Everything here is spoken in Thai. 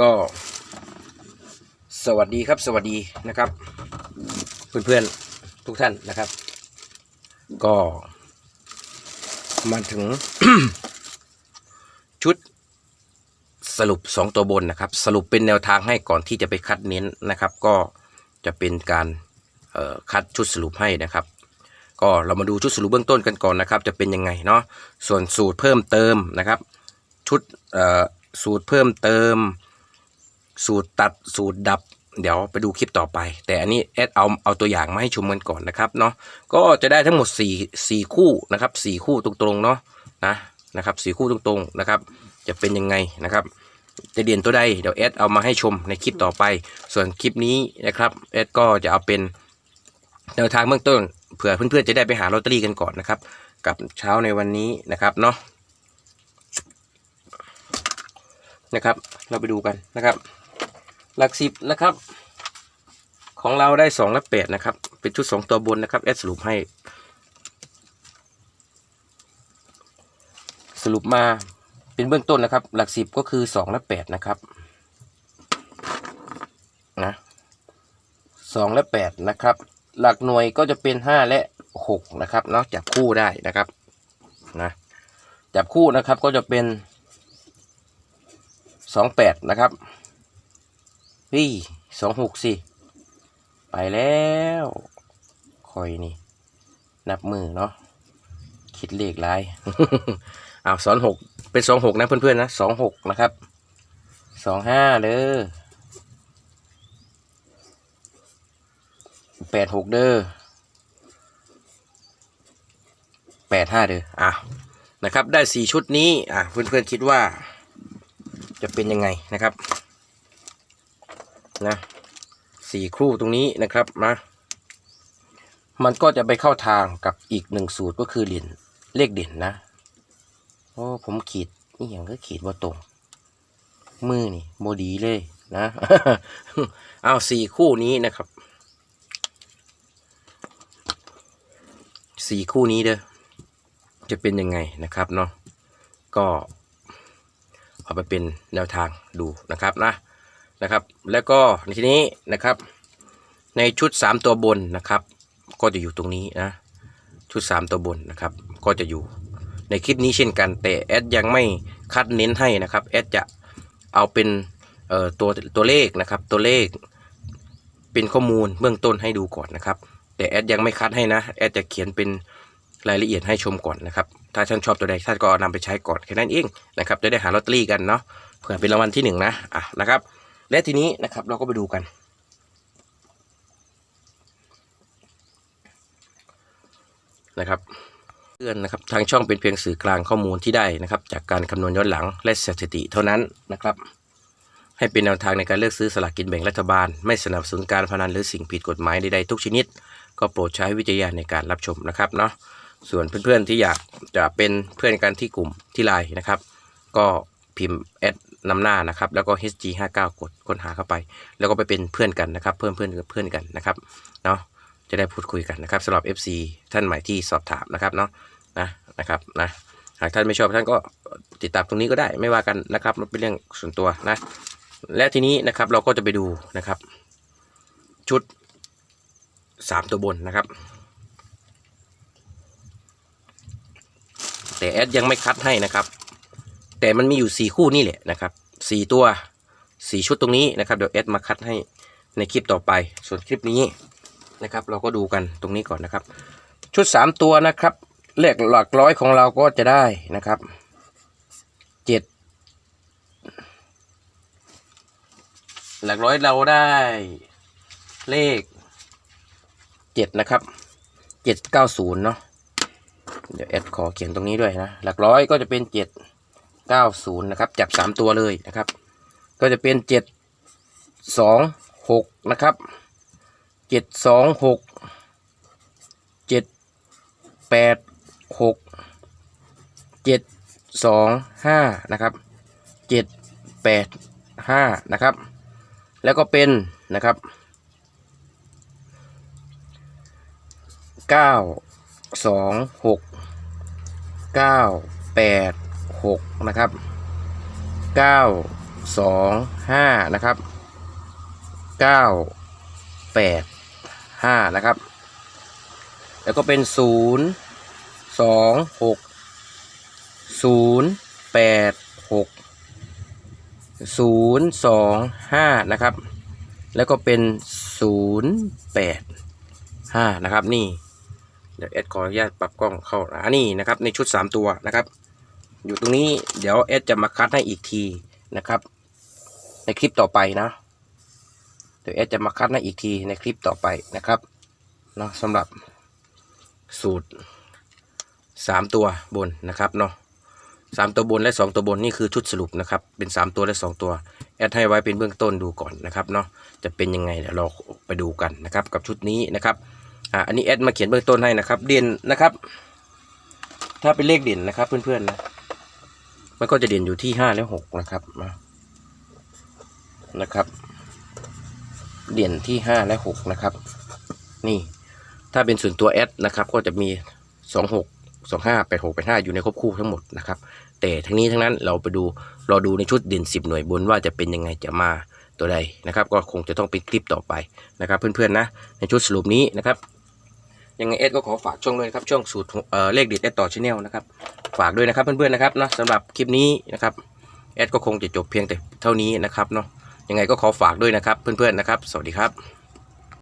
ก็ สวัสดีครับ สวัสดีนะครับ เพื่อนๆทุกท่านนะครับ ก็ มาถึง ชุดสรุป 2 ตัวบนนะครับ สรุปเป็นแนวทางให้ก่อนที่จะไปคัดเน้นนะครับ ก็จะเป็นการคัดชุดสรุปให้นะครับ ก็เรามาดูชุดสรุปเบื้องต้นกันก่อนนะครับ จะเป็นยังไงเนาะส่วนสูตรเพิ่มเติมนะครับ ชุดสูตรเพิ่มเติม สูตรตัดสูตรดับ เดี๋ยวไปดูคลิปต่อไป แต่อันนี้แอดเอาเอาตัวอย่างมาให้ชมกันก่อนนะครับเนาะก็จะได้ทั้งหมด4 4คู่นะครับ4คู่ตรงๆเนาะนะนะครับ4คู่ตรงๆนะครับ จะเป็นยังไงนะครับจะเด่นตัวใดเดี๋ยวแอดเอามาให้ชมในคลิปต่อไป ส่วนคลิปนี้นะครับแอดก็จะเอาเป็นแนวทางเบื้องต้นเผื่อเพื่อนๆจะได้ไปหาลอตเตอรี่กันก่อนนะครับ กับเช้าในวันนี้นะครับเนาะนะครับ เราไปดูกันนะครับ หลักสิบนะครับ ของเราได้สองและแปดนะครับ เป็นชุดสองตัวบนนะครับแอดสรุปให้ สรุปมาเป็นเบื้องต้นนะครับ หลักสิบก็คือสองและแปดนะครับนะสองและแปดนะครับ หลักหน่วยก็จะเป็นห้าและหกนะครับเนาะจับคู่ได้นะครับนะจับคู่นะครับก็จะเป็นสองแปดนะครับ พี่สองหกสิไปแล้วคอยนี่ นับมือเนาะคิดเลขไรอ้าวสองหกเป็นสองหกนะเพื่อนๆนะสองหกนะครับสองห้าเด้อแปดหกเด้อแปดห้าเด้ออะนะครับ ได้สี่ชุดนี้ อะเพื่อนๆคิดว่าจะเป็นยังไงนะครับ นะสี่ครู่ตรงนี้นะครับนะมันก็จะไปเข้าทางกับอีกหนึ่งสูตรก็คือเหรียญเลขเด่นนะโอ้ผมขีดนี่อย่างก็ขีดว่าตรง มือนี่โมดีเลยนะ เอาสี่คู่นี้นะครับสี่คู่นี้เด้อจะเป็นยังไงนะครับเนาะก็เอาไปเป็นแนวทางดูนะครับนะ นะครับ แล้วก็ในทีนี้นะครับ ในชุด 3 ตัวบนนะครับ ก็จะอยู่ตรงนี้นะชุด 3 ตัวบนนะครับ ก็จะอยู่ในคลิปนี้เช่นกัน แต่แอดยังไม่คัดเน้นให้นะครับแอดจะเอาเป็นเอ่อตัวตัวเลขนะครับ ตัวเลขเป็นข้อมูลเบื้องต้นให้ดูก่อนนะครับ แต่แอดยังไม่คัดให้นะแอดจะเขียนเป็นรายละเอียดให้ชมก่อนนะครับ ถ้าท่านชอบตัวใดท่านก็นำไปใช้ก่อนแค่นั้นเองนะครับ จะได้หาลอตเตอรี่กันเนาะเผื่อเป็นรางวัลที่หนึ่งนะอะนะครับ และทีนี้นะครับเราก็ไปดูกัน นะครับเตือนนะครับทางช่องเป็นเพียงสื่อกลางข้อมูลที่ได้นะครับ จากการคำนวณย้อนหลังและสถิติเท่านั้นนะครับ ให้เป็นแนวทางในการเลือกซื้อสลากกินแบ่งรัฐบาล ไม่สนับสนุนการพนันหรือสิ่งผิดกฎหมายใดๆทุกชนิด ก็โปรดใช้วิจารณญาณในการรับชมนะครับเนาะส่วนเพื่อนๆที่อยากจะเป็นเพื่อนกันที่กลุ่มที่ไลน์นะครับ ก็พิมพ์แอด นำหน้านะครับ แล้วก็ HG59 กดค้นหาเข้าไป แล้วก็ไปเป็นเพื่อนกันนะครับ เพื่อนเพื่อนกับเพื่อนกันนะครับเนาะจะได้พูดคุยกันนะครับสำหรับ FC ท่านใหม่ที่สอบถามนะครับเนาะนะนะครับนะหากท่านไม่ชอบท่านก็ติดตามตรงนี้ก็ได้ไม่ว่ากันนะครับมันเป็นเรื่องส่วนตัวนะ และทีนี้นะครับเราก็จะไปดูนะครับ ชุดสามตัวบนนะครับ แต่แอดยังไม่คัดให้นะครับ แต่มันมีอยู่สี่คู่นี่แหละนะครับสี่ตัวสี่ชุดตรงนี้นะครับเดี๋ยวแอดมาคัดให้ในคลิปต่อไปส่วนคลิปนี้นะครับ เราก็ดูกันตรงนี้ก่อนนะครับ ชุดสามตัวนะครับเลขหลักร้อยของเราก็จะได้นะครับเจ็ดหลักร้อยเราได้เลขเจ็ดนะครับเจ็ดเก้าศูนย์เนาะเดี๋ยวแอดขอเขียนตรงนี้ด้วยนะ หลักร้อยก็จะเป็นเจ็ด เก้าศูนย์นะครับจากสามตัวเลยนะครับ ก็จะเป็นเจ็ดสองหกนะครับเจ็ดสองหกเจ็ดแปดหกเจ็ดสองห้านะครับเจ็ดแปดห้านะครับ แล้วก็เป็นนะครับเก้าสองหกเก้าแปด หกนะครับเก้าสองห้านะครับเก้าแปดห้านะครับ แล้วก็เป็นศูนย์สองหกศูนย์แปดหกศูนย์สองห้านะครับ แล้วก็เป็นศูนย์แปดห้านะครับนี่เดี๋ยวเอสขออนุญาตปรับกล้องเข้าอ่านี่นะครับในชุด3ตัวนะครับ อยู่ตรงนี้เดี๋ยวเอสจะมาคัดให้อีกทีนะครับ ในคลิปต่อไปนะ เดี๋ยวเอสจะมาคัดให้อีกทีในคลิปต่อไปนะครับเนาะสำหรับสูตร 3 ตัวบนนะครับเนาะสามตัวบนและสองตัวบนนี่คือชุดสรุปนะครับ เป็นสามตัวและสองตัวแอดให้ไว้เป็นเบื้องต้นดูก่อนนะครับเนาะจะเป็นยังไงเดี๋ยวเราไปดูกันนะครับ กับชุดนี้นะครับอ่าอันนี้แอดมาเขียนเบื้องต้นให้นะครับ เด่นนะครับ ถ้าเป็นเลขเด่นนะครับเพื่อนๆนะ มันก็จะเด่นอยู่ที่ห้าและหกนะครับนะครับ เด่นที่ห้าและหกนะครับ นี่ถ้าเป็นส่วนตัวแอดนะครับ ก็จะมีสองหกสองห้าแปดหกแปดห้าอยู่ในครบคู่ทั้งหมดนะครับ แต่ทั้งนี้ทั้งนั้นเราไปดูรอดูในชุดเด่นสิบหน่วยบนว่าจะเป็นยังไงจะมาตัวใดนะครับ ก็คงจะต้องเป็นคลิปต่อไปนะครับ เพื่อนๆนะในชุดสรุปนี้นะครับ ยังไงเอสก็ขอฝากช่องด้วยนะครับช่องสูตรเอ่อเลขเด็ดเอสต่อชแนลนะครับฝากด้วยนะครับเพื่อนๆนะครับเนาะสำหรับคลิปนี้นะครับเอสก็คงจะจบเพียงแต่เท่านี้นะครับเนาะยังไงก็ขอฝากด้วยนะครับเพื่อนๆนะครับ สวัสดีครับ